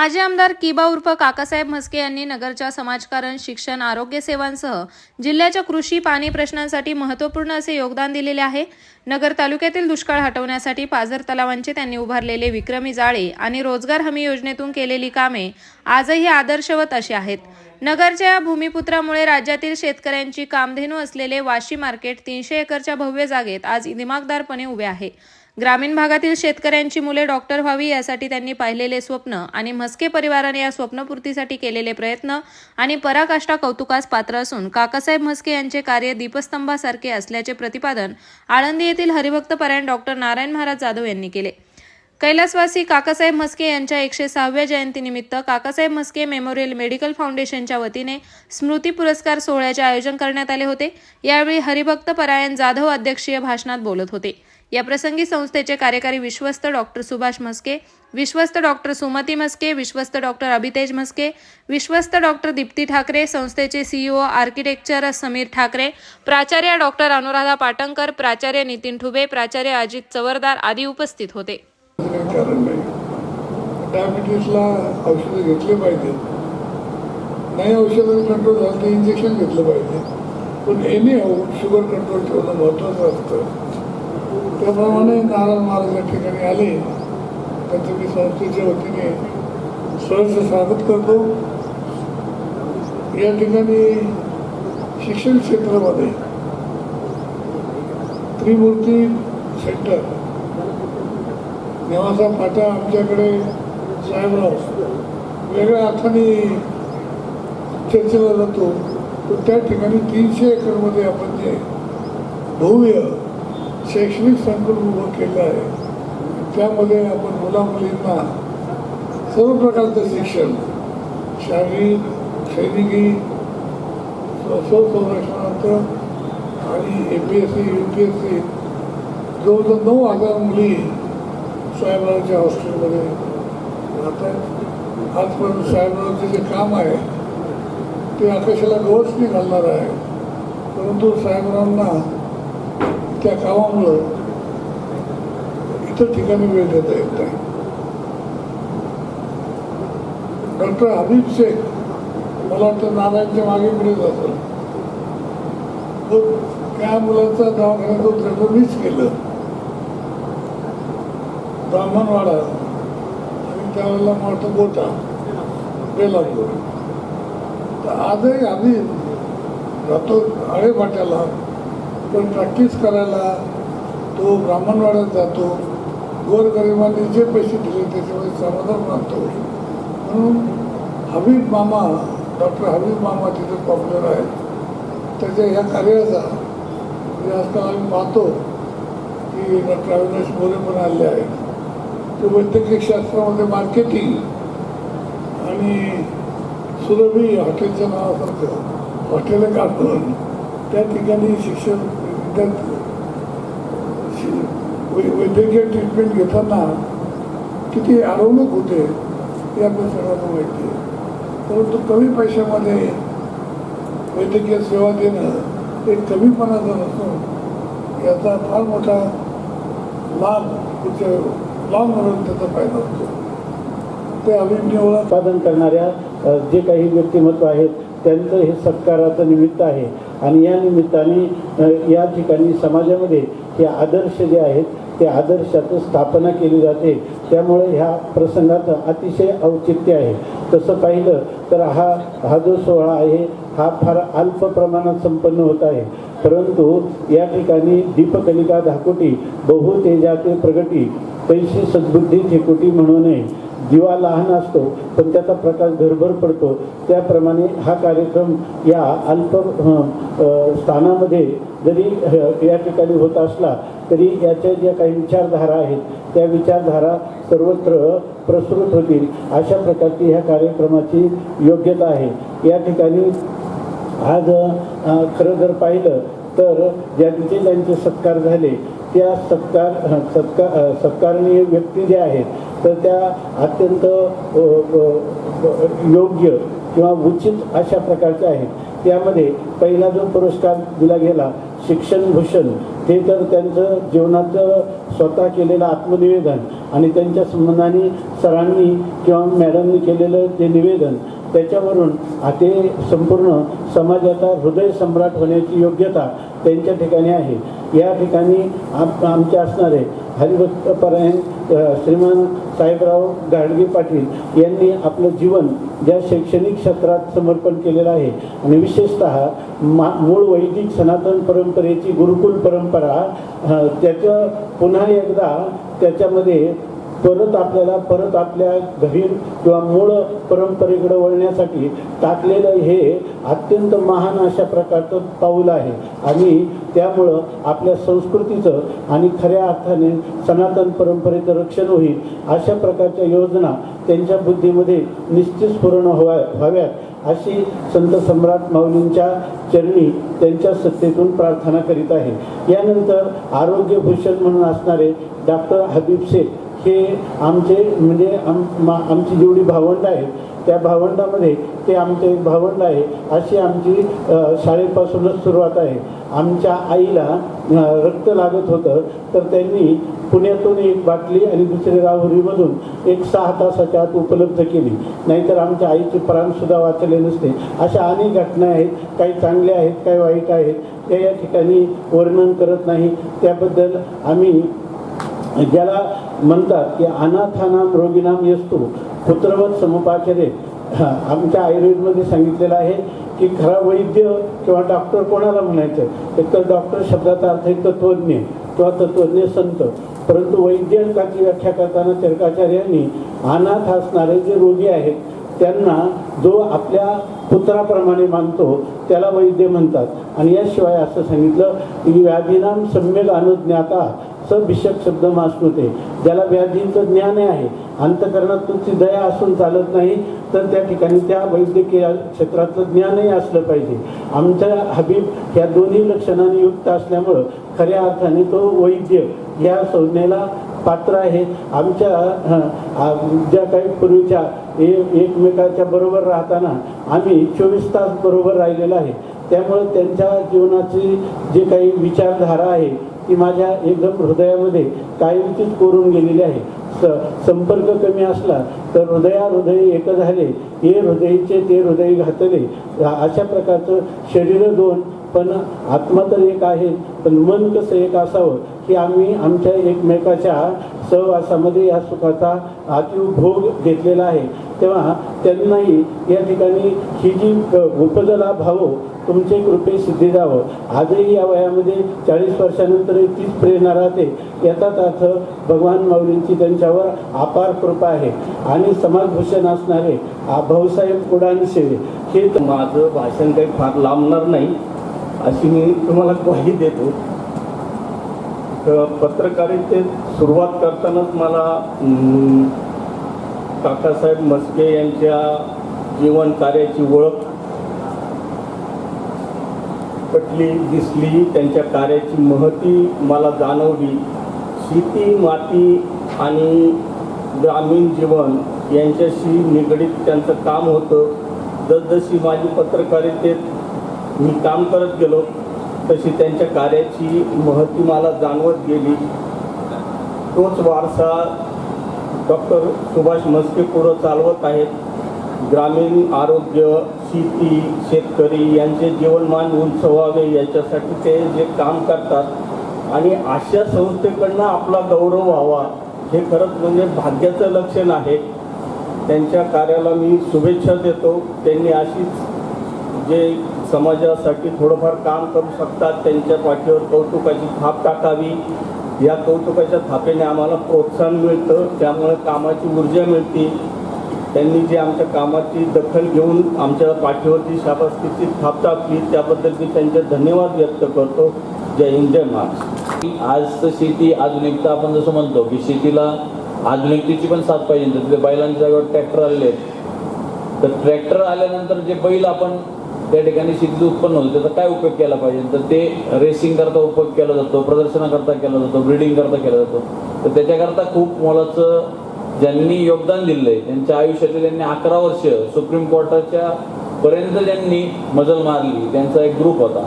माजी आमदार किबा उर्फ काकासाहेब म्हस्के यांनी नगरच्या समाजकारण शिक्षण आरोग्य सेवांसह जिल्ह्याच्या कृषी पाणी प्रश्नांसाठी महत्त्वपूर्ण असे योगदान दिलेले आहे. नगर तालुक्यातील दुष्काळ हटवण्यासाठी पाझर तलावांचे त्यांनी उभारलेले विक्रमी जाळे आणि रोजगार हमी योजनेतून केलेली कामे आजही आदर्शवत अशी आहेत. नगरच्या या भूमिपुत्रामुळे राज्यातील शेतकऱ्यांची कामधेनू असलेले वाशी मार्केट तीनशे एकरच्या भव्य जागेत आज दिमागदारपणे उभे आहे. ग्रामीण भागातील शेतकऱ्यांची मुले डॉक्टर व्हावी यासाठी त्यांनी पाहिलेले स्वप्न आणि म्हस्के परिवाराने या स्वप्नपूर्तीसाठी केलेले प्रयत्न आणि पराकाष्ठा कौतुकास पात्र असून काकासाहेब म्हस्के यांचे कार्य दीपस्तंभासारखे असल्याचे प्रतिपादन आळंदी येथील हरिभक्त परायण डॉक्टर नारायण महाराज जाधव यांनी केले. कैलासवासी काकासाहेब म्हस्के यांच्या एकशे सहाव्या जयंतीनिमित्त काकासाहेब म्हस्के मेमोरियल मेडिकल फाउंडेशनच्या वतीने स्मृती पुरस्कार सोहळ्याचे आयोजन करण्यात आले होते. यावेळी हरिभक्त परायण जाधव अध्यक्षीय भाषणात बोलत होते. याप्रसंगी संस्थेचे कार्यकारी विश्वस्त डॉक्टर सुभाष म्हस्के विश्वस्त डॉक्टर सुमती म्हस्के विश्वस्त डॉक्टर अभितेज म्हस्के विश्वस्त डॉक्टर दीप्ती ठाकरे संस्थेचे सीईओ आर्किटेक्चर समीर ठाकरे प्राचार्य डॉक्टर अनुराधा पाटणकर प्राचार्य नितीन ठुबे प्राचार्य अजित चवरदार आदी उपस्थित होते. नाही औषधं घेतले पाहिजे. नाही कंट्रोल झालं तर इंजेक्शन घेतलं पाहिजे. पण एनी हो शुगर कंट्रोल ठेवणं महत्त्वाचं असतं. त्याप्रमाणे नारायण महाराज या ठिकाणी आले. त्यांचं मी संस्थेच्या वतीने सहर्ष स्वागत करतो. या ठिकाणी शिक्षण क्षेत्रामध्ये त्रिमूर्ती सेंटर नेवासा फाटा आमच्याकडे साहेबराव वेगळ्या अर्थाने चर्चेला जातो. तर त्या ठिकाणी तीनशे एकरमध्ये आपण जे भव्य शैक्षणिक संकुल उभं केलं आहे. त्यामध्ये आपण मुला मुलींना सर्व प्रकारचं शिक्षण शारीरिक सैनिकी स्वसंरक्षणाचं आणि A P S C U P S C जवळजवळ नऊ हजार मुली साहेबरावच्या हॉस्टेलमध्ये राहतात. आजपर्यंत साहेबरावचं जे काम आहे ते आकाशाला गवसणी घालणार आहे. परंतु साहेबरावांना त्या कामामुळं इतर ठिकाणी वेळ देता येत नाही डॉक्टर हबीब शेख मला वाटतं नारायणच्या मागे पुढे जातं मग त्या मुलाचा दवाखान्याचं उद्घाटन मीच केलं ब्राह्मणवाडा आणि त्यावेळेला मोठं गोटा बेलापूर तर आजही आम्ही जातो आळेपाट्याला पण प्रॅक्टिस करायला तो ब्राह्मणवाड्यात जातो गोरगरिबांनी जे पैसे दिले त्याच्यामध्ये समाधान मानतो. म्हणून हबीब मामा डॉक्टर हबीब मामा तिथे पॉप्युलर आहेत. त्याच्या ह्या कार्याचा म्हणजे आजकाल आम्ही पाहतो की डॉक्टर अविनाश मोरे पण आले आहेत. ते वैद्यकीय शास्त्रामध्ये मार्केटिंग आणि सुरभी हॉटेलच्या नावासारखं हॉटेल काढून त्या ठिकाणी शिक्षण विद्यार्थी शि- वै- वैद्यकीय ट्रीटमेंट घेताना किती आरवणूक होते हे आपल्या सर्वांना माहिती आहे. परंतु कमी पैशामध्ये वैद्यकीय सेवा देणं हे कमीपणाचं नसून याचा फार मोठा लाभ त्याच्या लाँग रन त्याचा फायदा होतो. ते अभिमन्य साधन उत्पादन करणाऱ्या जे काही व्यक्तिमत्व आहेत त्यांचं हे सत्काराचं निमित्त आहे. आणि या निमित्ताने या ठिकाणी समाजामध्ये हे आदर्श जे आहेत ते आदर्शाचं स्थापना केली जाते. त्यामुळे ह्या प्रसंगाचं अतिशय औचित्य आहे. तसं पाहिलं तर हा हा जो सोहळा आहे हा फार अल्प प्रमाणात संपन्न होत आहे. परंतु या ठिकाणी दीपकलिका धाकोटी बहु प्रगटी प्रगती पैसे सद्बुद्धी ठेकोटी म्हणू नये. दिवा लहान असतो पण त्याचा प्रकाश घरभर पडतो. त्याप्रमाणे हा कार्यक्रम या अल्प स्थानामध्ये जरी या ठिकाणी होत असला तरी याच्या ज्या काही विचारधारा आहेत त्या विचारधारा सर्वत्र प्रसृत होतील. अशा प्रकारची ह्या कार्यक्रमाची योग्यता आहे. या ठिकाणी आज खरं जर पाहिलं तर ज्यांचे त्यांचे सत्कार झाले त्या सत्कार सत्कार सत्कारणीय व्यक्ती ज्या आहेत तर त्या अत्यंत योग्य किंवा उचित अशा प्रकारच्या आहेत. त्यामध्ये पहिला जो पुरस्कार दिला गेला शिक्षण भूषण हे तर त्यांचं जीवनाचं स्वतः केलेलं आत्मनिवेदन आणि त्यांच्या संबंधाने सरांनी किंवा मॅडमनी केलेलं ते निवेदन त्याच्यावरून ते संपूर्ण समाजाचा हृदय सम्राट होण्याची योग्यता त्यांच्या ठिकाणी आहे. या ठिकाणी आम आमचे असणारे हरिभक्तपरायण श्रीमान साहेबराव गाडगे पाटील यांनी आपलं जीवन ज्या शैक्षणिक क्षेत्रात समर्पण केलेलं आहे आणि विशेषतः मा मूळ वैदिक सनातन परंपरेची गुरुकुल परंपरा त्याचं पुन्हा एकदा त्याच्यामध्ये परत आपल्याला परत आपल्या घरी किंवा मूळ परंपरेकडे वळण्यासाठी टाकलेलं हे अत्यंत महान अशा प्रकारचं पाऊल आहे. आणि त्यामुळं आपल्या संस्कृतीचं आणि खऱ्या अर्थाने सनातन परंपरेचं रक्षण होईल अशा प्रकारच्या योजना त्यांच्या बुद्धीमध्ये निश्चित पूर्ण व्हाव्या व्हाव्यात अशी संत सम्राट माऊलींच्या चरणी त्यांच्या सत्तेतून प्रार्थना करीत आहे. यानंतर आरोग्यभूषण म्हणून असणारे डॉक्टर हबीब शेख हे आमचे म्हणजे आम मा आमची जेवढी भावंड आहेत त्या भावंडामध्ये ते आमचे एक भावंड आहे अशी आमची शाळेपासूनच सुरुवात आहे. आमच्या आईला रक्त लागत होतं तर त्यांनी पुण्यातून एक बाटली आणि दुसरी राहुरीमधून एक सहा तासाच्या आत उपलब्ध केली. नाहीतर आमच्या आईचे प्राणसुद्धा वाचले नसते. अशा अनेक घटना आहेत काही चांगल्या आहेत काही वाईट आहेत. त्या या ठिकाणी वर्णन करत नाही. त्याबद्दल आम्ही ज्याला म्हणतात की अनाथानाम रोगीनाम यस्तू पुत्रवत समुपाचरे आमच्या आयुर्वेदमध्ये सांगितलेलं आहे की खरा वैद्य किंवा डॉक्टर कोणाला म्हणायचं? एक तर डॉक्टर शब्दाचा अर्थ एक तत्वज्ञ किंवा तत्वज्ञ संत. परंतु वैद्यकाची व्याख्या करताना चरकाचार्यांनी अनाथ असणारे जे रोगी आहेत त्यांना जो आपल्या पुत्राप्रमाणे मानतो त्याला वैद्य म्हणतात. आणि याशिवाय असं सांगितलं की व्याधीनाम सम्यक अनुज्ञाता स भिषक शब्द मास्कृते ज्याला व्याधींचं ज्ञान आहे. अंतकरणात तुमची दया असून चालत नाही तर त्या ठिकाणी त्या वैद्यकीय क्षेत्रातलं ज्ञानही असलं पाहिजे. आमच्या हबीब ह्या दोन्ही लक्षणांनी युक्त असल्यामुळं खऱ्या अर्थाने तो वैद्य या संज्ञेला पात्र आहे. आमच्या ज्या काही पूर्वीच्या ए- एकमेकाच्या बरोबर राहताना आम्ही चोवीस तास बरोबर राहिलेलो आहे. त्यामुळे त्यांच्या जीवनाची जी काही विचारधारा आहे ती माझ्या एकदम हृदयामध्ये कायमचीच कोरून गेलेली आहे. स संपर्क कमी असला तर हृदया हृदय एक झाले हे हृदयचे ते हृदय घातले. अशा प्रकारचं शरीर दोन पण आत्मा तर एक आहे पण मन कसं एक असावं की आम्ही आमच्या एकमेकाच्या सहवासामध्ये या सुखाचा अतिव भोग घेतलेला आहे. तेव्हा त्यांनाही या ठिकाणी ही जी अ, उपजला तुमचे कृपे सिद्धी जावं आजही या वयामध्ये चाळीस वर्षानंतर तीच प्रेरणा राहते. याचाच अर्थ भगवान माऊलींची त्यांच्यावर अपार कृपा आहे. आणि समाजभूषण असणारे आ- भाऊसाहेब उडानशेवे हे तर माझं भाषण काही फार लांबणार नाही अशी मी तुम्हाला ग्वाही देतो. पत्रकारितेत सुरुवात करतानाच मला काकासाहेब मस्के यांच्या जीवन कार्याची ओळख पटली दिसली त्यांच्या कार्याची महती मला जाणवली. शेती माती आणि ग्रामीण जीवन यांच्याशी निगडीत त्यांचं काम होतं. जसजशी माझी पत्रकारितेत मी काम करत गेलो तशी त्यांच्या कार्याची महती मला जाणवत गेली. तोच वारसा डॉक्टर सुभाष मस्के पुढं चालवत आहेत. ग्रामीण आरोग्य शेती शेतकरी यांचे जीवनमान उंचवावे याच्यासाठी ते जे काम करतात. आणि अशा संस्थेकडनं आपला गौरव व्हावा हे खरंच म्हणजे भाग्याचं लक्षण आहे. त्यांच्या कार्याला मी शुभेच्छा देतो. त्यांनी अशीच जे समाजासाठी थोडंफार काम करू शकतात त्यांच्या पाठीवर कौतुकाची थाप टाकावी. या कौतुकाच्या थापेने आम्हाला प्रोत्साहन मिळतं त्यामुळे कामाची ऊर्जा मिळते. त्यांनी जी आमच्या कामाची दखल घेऊन आमच्या पाठीवरती शाबासकीची थाप टाकली त्याबद्दल मी त्यांचे धन्यवाद व्यक्त करतो. जय हिंद जय महाराष्ट्र. आज शेती आधुनिकता आपण जसं म्हणतो की शेतीला आधुनिकतेची पण साथ पाहिजे. तिथे बैलांच्या जागेवर ट्रॅक्टर आलेले आहेत. तर ट्रॅक्टर आल्यानंतर जे बैल आपण त्या ठिकाणी शेतीचं उत्पन्न होतं त्याचा काय उपयोग केला पाहिजे? तर ते रेसिंग करता उपयोग केला जातो प्रदर्शनाकरता केला जातो ब्रिडिंग करता केला जातो. तर त्याच्याकरता खूप मोलाचं ज्यांनी योगदान दिलंय त्यांच्या आयुष्याचे त्यांनी अकरा वर्ष सुप्रीम कोर्टाच्या पर्यंत ज्यांनी मजल मारली त्यांचा एक ग्रुप होता.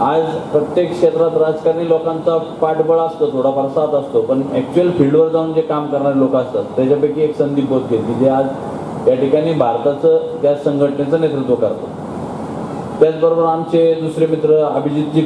आज प्रत्येक क्षेत्रात राजकारणी लोकांचा पाठबळ असतो थोडाफार साथ असतो पण ऍक्च्युअल फील्डवर जाऊन जे काम करणारे लोक असतात त्याच्यापैकी एक संदीप बोधके की जे आज या ठिकाणी भारताचं त्या संघटनेचं नेतृत्व करतात. त्याचबरोबर आमचे दुसरे मित्र अभिजितजी